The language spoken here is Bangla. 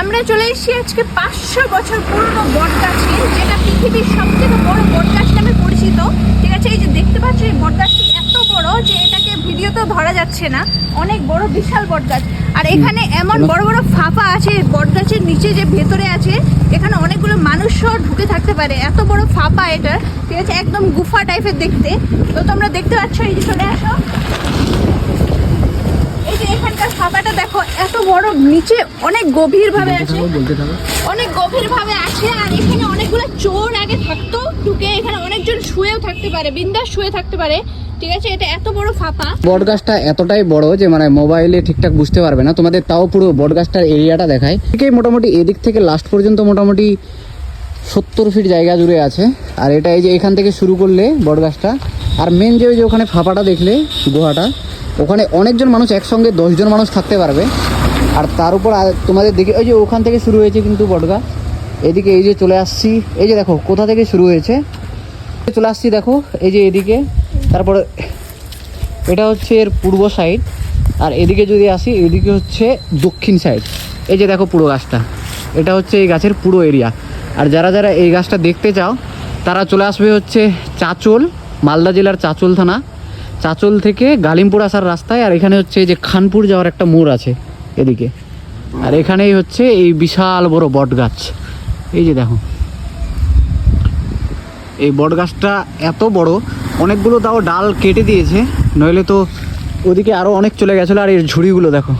আমরা চলে এসেছি আজকে পাঁচশো বছর পুরনো বট গাছে যেটা পৃথিবীর সব থেকে বড় বটগাছ নামে পরিচিত। ঠিক আছে এই যে দেখতে পাচ্ছ এই বট গাছটি এত বড় যে এটাকে ভিডিওতেও ধরা যাচ্ছে না। অনেক বড় বিশাল বটগাছ। আর এখানে এমন বড় বড় ফাঁপা আছে বটগাছের নিচে যে ভেতরে আছে এখানে অনেকগুলো মানুষও ঢুকে থাকতে পারে। এত বড় ফাঁপা এটা। ঠিক আছে একদম গুফা টাইপের দেখতে। তো তোমরা দেখতে পাচ্ছ এই যে চলে আসো। ফাঁপাটা দেখো এত বড় নিচে অনেক গভীর ভাবে আছে। অনেক গভীর ভাবে আছে আর এখানে অনেকগুলো চোর আগে থাকতো ঢুকে এখানে অনেকজন শুয়েও থাকতে পারে বিন্দাস শুয়ে থাকতে পারে। ঠিক আছে এটা এত বড় ফাঁপা। বট গাছটা এতটাই বড় যে মানে মোবাইলে ঠিকঠাক বুঝতে পারবে না। তোমাদের তাও পুরো বট গাছটার এরিয়াটা দেখায়। ঠিকই মোটামুটি এদিক থেকে লাস্ট পর্যন্ত মোটামুটি সত্তর ফিট জায়গা জুড়ে আছে। আর এটা এই যে এখান থেকে শুরু করলে বট গাছটা আর মেন যে ওই যে ওখানে ফাঁপাটা দেখলে গুহাটা ওখানে অনেকজন মানুষ একসঙ্গে দশজন মানুষ থাকতে পারবে। আর তার উপর তোমাদের দেখে, ওই যে ওখান থেকে শুরু হয়েছে কিন্তু বটগাছ এদিকে এই যে চলে আসছি, এই যে দেখো, কোথা থেকে শুরু হয়েছে? চলে আসছি দেখো, এই যে এদিকে। তারপর, এটা হচ্ছে এর পূর্ব সাইড আর এদিকে যদি আসি, এদিকে হচ্ছে দক্ষিণ সাইড এই যে দেখো পুরো গাছটা। এটা হচ্ছে এই গাছের পুরো এরিয়া আর যারা যারা এই গাছটা দেখতে চাও, তারা চলে আসবে হচ্ছে চাচল, মালদা জেলার চাচল থানা। চাচল থেকে গালিমপুর আসার রাস্তায়, আর এখানে হচ্ছে যে খানপুর যাওয়ার একটা মোড় আছে এদিকে। আর এখানেই হচ্ছে এই বিশাল বড় বট গাছ এই যে দেখো। এই বট গাছটা এত বড়, অনেকগুলো তাও ডাল কেটে দিয়েছে, নইলে তো ওদিকে আরও অনেক চলে গেছিল, আর এর ঝুড়িগুলো দেখো।